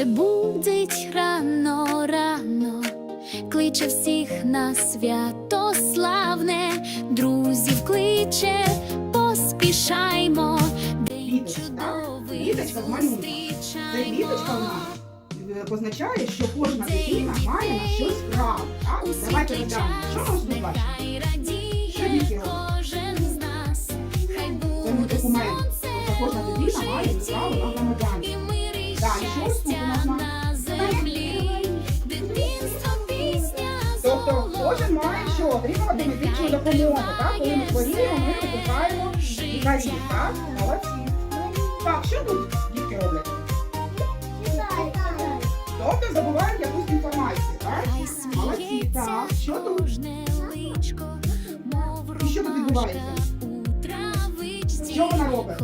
Сонце будить рано, рано, кличе всіх на свято славне, друзів кличе, поспішаймо, день Квіточка, чудовий Квіточка з малюнка. Це квіточка у нас е, позначає, що кожна дитина має на щось право. Так? Давайте розглянемо, що тут бачимо. Що дітки? Кожен з нас, хай буде документ. сонце Тобто кожна дитина має право на і кожен має що отримувати медичну допомогу. Так? Коли ми хворіємо, ми викликаємо лікарів. Так? Молодці. Так, що тут дітки роблять? Тобто здобувають якусь інформацію. Так? Молодці. Так, що тут? І що тут відбувається? Що вона робить?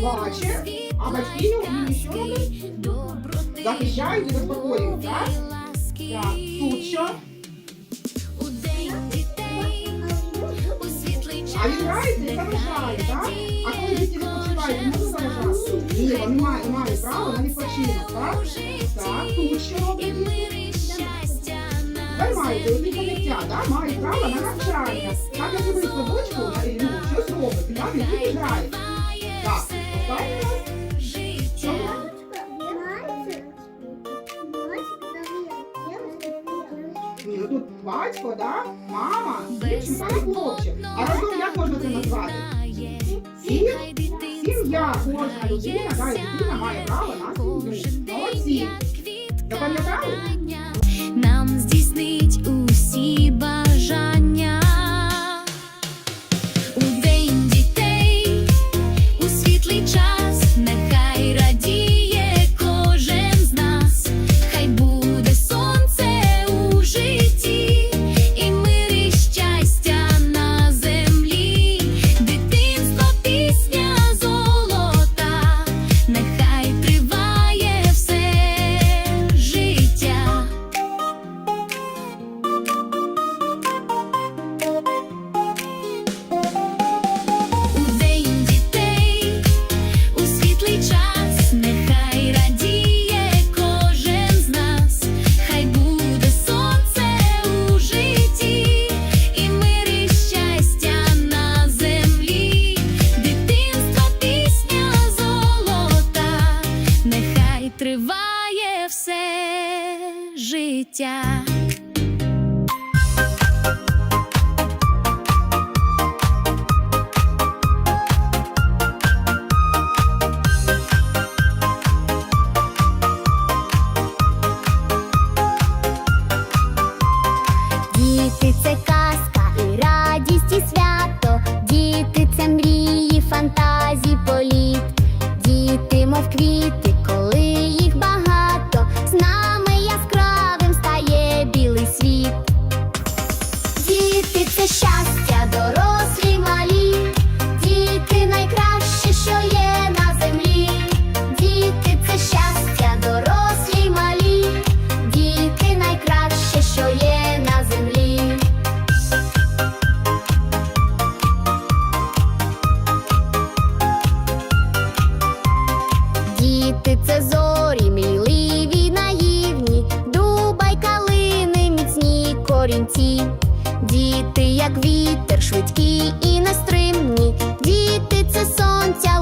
Плаче, а батьки її що роблять? Захищають і заспокоюють, так? Так, А він грається і заважає, так? А коли діти відпочивають, не можна заважати? Ні, вони мають, мають право на відпочинок, так? Так, тут що роблять? і щастя на які поняття, да? мають право на навчання. Так, як ви в тут батько, да? мама, дівчинка і хлопчик. А разом як можна це назвати? Сім- Сім'я, кожна людина, да, і дитина має право на сім'ю. Молодці. Запам'ятали? Триває все життя. Діти це міцні. Діти, як вітер, швидкі і нестримні. Діти це сонця.